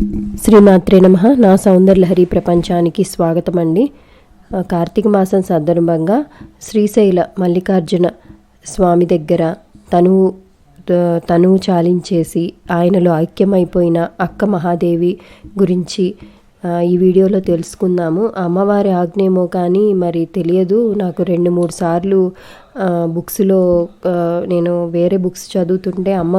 శ్రీమాత్రే నమ. నా సౌందర్లహరి ప్రపంచానికి స్వాగతం అండి. కార్తీక మాసం సందర్భంగా శ్రీశైల మల్లికార్జున స్వామి దగ్గర తను తను తనువు చాలించేసి ఆయనలో ఐక్యమైపోయిన అక్క మహాదేవి గురించి ఈ వీడియోలో తెలుసుకుందాము. అమ్మవారి ఆజ్ఞేమో కానీ మరి తెలియదు. నాకు రెండు మూడు సార్లు బుక్స్లో నేను వేరే బుక్స్ చదువుతుంటే అమ్మ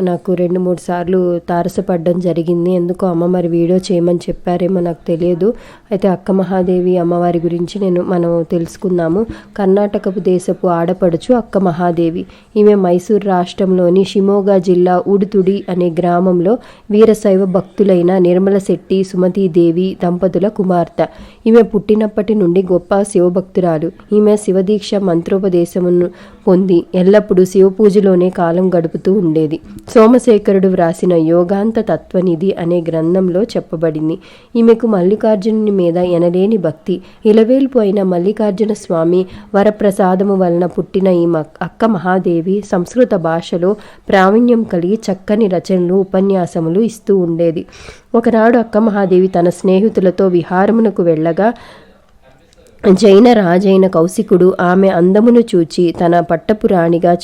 నాకు రెండు మూడు సార్లు తారసపడడం జరిగింది. ఎందుకో అమ్మ మరి వీడియో చేయమని చెప్పారేమో నాకు తెలియదు. అయితే అక్క మహాదేవి అమ్మవారి గురించి నేను మనం తెలుసుకుందాము. కర్ణాటకపు దేశపు ఆడపడుచు అక్క మహాదేవి. ఈమె మైసూర్ రాష్ట్రంలోని షిమోగా జిల్లా ఉడుతుడి అనే గ్రామంలో వీరశైవ భక్తులైన నిర్మల శెట్టి సుమతీదేవి దంపతుల కుమార్తె. ఈమె పుట్టినప్పటి నుండి గొప్ప శివభక్తురాలు. ఈమె శివదీక్ష మంత్రోపదేశమును పొంది ఎల్లప్పుడూ శివపూజలోనే కాలం గడుపుతూ ఉండేది. సోమశేఖరుడు వ్రాసిన యోగాంత తత్వనిధి అనే గ్రంథంలో చెప్పబడింది. ఈమెకు మల్లికార్జునుని మీద ఎనలేని భక్తి. ఇలవేల్పు అయిన మల్లికార్జున స్వామి వరప్రసాదము వలన పుట్టిన ఈ అక్క మహాదేవి సంస్కృత భాషలో ప్రావీణ్యం కలిగి చక్కని రచనలు ఉపన్యాసములు ఇస్తూ ఉండేది. ఒకనాడు అక్క మహాదేవి తన స్నేహితులతో విహారమునకు వెళ్ళగా జైన రాజైన కౌశికుడు ఆమె అందమును చూచి తన పట్టపు రాణిగా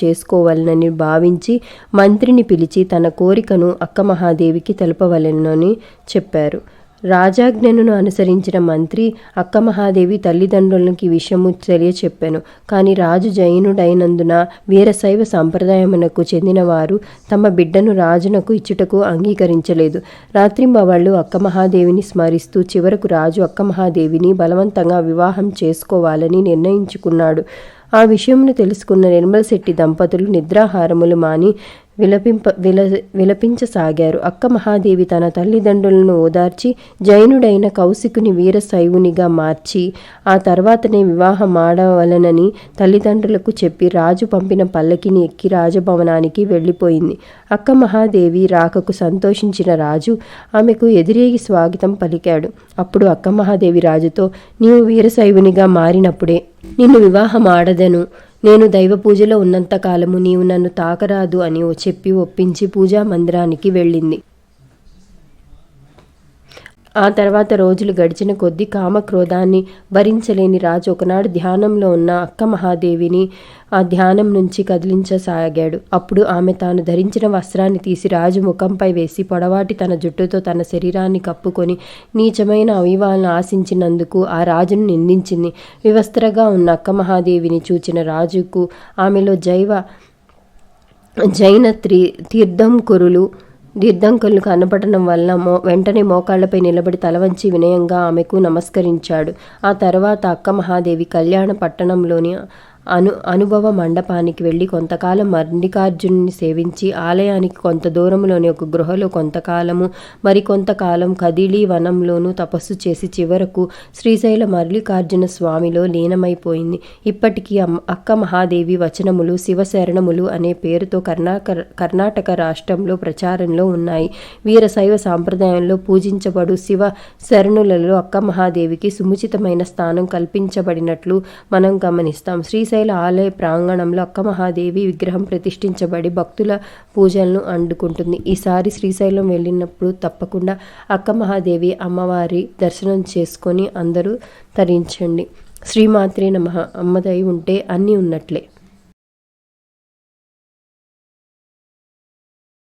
భావించి మంత్రిని పిలిచి తన కోరికను అక్క మహాదేవికి తెలపవలెనని చెప్పారు. రాజాజ్ఞను అనుసరించిన మంత్రి అక్క మహాదేవి తల్లిదండ్రులకి విషయము తెలియచెప్పాను. కానీ రాజు జైనుడైనందున వీరశైవ సంప్రదాయమునకు చెందినవారు తమ బిడ్డను రాజునకు ఇచ్చుటకు అంగీకరించలేదు. రాత్రింబవళ్ళు అక్క మహాదేవిని స్మరిస్తూ చివరకు రాజు అక్క మహాదేవిని బలవంతంగా వివాహం చేసుకోవాలని నిర్ణయించుకున్నాడు. ఆ విషయమును తెలుసుకున్న నిర్మల శెట్టి దంపతులు నిద్రాహారములు మాని విలపింప విల విలపించసాగారు. అక్క మహాదేవి తన తల్లిదండ్రులను ఓదార్చి జైనుడైన కౌశికుని వీరశైవునిగా మార్చి ఆ తర్వాతనే వివాహం ఆడవలనని తల్లిదండ్రులకు చెప్పి రాజు పంపిన పల్లకిని ఎక్కి రాజభవనానికి వెళ్ళిపోయింది. అక్క మహాదేవి రాకకు సంతోషించిన రాజు ఆమెకు ఎదురేగి స్వాగతం పలికాడు. అప్పుడు అక్క మహాదేవి రాజుతో నీవు వీరశైవునిగా మారినప్పుడే నిన్ను వివాహం ఆడదను. నేను దైవ పూజలో ఉన్నంత కాలము నీవు నన్ను తాకరాదు అని ఓ చెప్పి ఒప్పించి పూజా మందిరానికి వెళ్ళింది. ఆ తర్వాత రోజులు గడిచిన కొద్దీ కామక్రోధాన్ని భరించలేని రాజు ఒకనాడు ధ్యానంలో ఉన్న అక్క మహాదేవిని ఆ ధ్యానం నుంచి కదిలించసాగాడు. అప్పుడు ఆమె తాను ధరించిన వస్త్రాన్ని తీసి రాజు ముఖంపై వేసి పొడవాటి తన జుట్టుతో తన శరీరాన్ని కప్పుకొని నీచమైన అవివాలను ఆశించినందుకు ఆ రాజును నిందించింది. వివస్త్రగా ఉన్న అక్క మహాదేవిని చూచిన రాజుకు ఆమెలో జైవ జైన తీర్థం తీర్థంకురులు దీర్ఘంకులు కనపడటం వల్ల మో వెంటనే మోకాళ్ళపై నిలబడి తలవంచి వినయంగా ఆమెకు నమస్కరించాడు. ఆ తర్వాత అక్క మహాదేవి కళ్యాణ పట్టణంలోని అను అనుభవ మండపానికి వెళ్ళి కొంతకాలం మల్లికార్జునుని సేవించి ఆలయానికి కొంత దూరంలోని ఒక గృహలో కొంతకాలము మరి కొంతకాలం కదిలి వనంలోనూ తపస్సు చేసి చివరకు శ్రీశైల మల్లికార్జున స్వామిలో లీనమైపోయింది. ఇప్పటికీ అక్క మహాదేవి వచనములు శివశరణములు అనే పేరుతో కర్ణాక కర్ణాటక రాష్ట్రంలో ప్రచారంలో ఉన్నాయి. వీరశైవ సాంప్రదాయంలో పూజించబడు శివ శరణులలో అక్క మహాదేవికి సుముచితమైన స్థానం కల్పించబడినట్లు మనం గమనిస్తాం. శ్రీ శ్రీశైల ఆలయ ప్రాంగణంలో అక్క మహాదేవి విగ్రహం ప్రతిష్ఠించబడి భక్తుల పూజలను అందుకుంటుంది ఈసారి శ్రీశైలం వెళ్ళినప్పుడు తప్పకుండా అక్క మహాదేవి అమ్మవారి దర్శనం చేసుకొని అందరూ తరించండి. శ్రీమాత్రే నమ. అమ్మదై ఉంటే అన్నీ ఉన్నట్లే.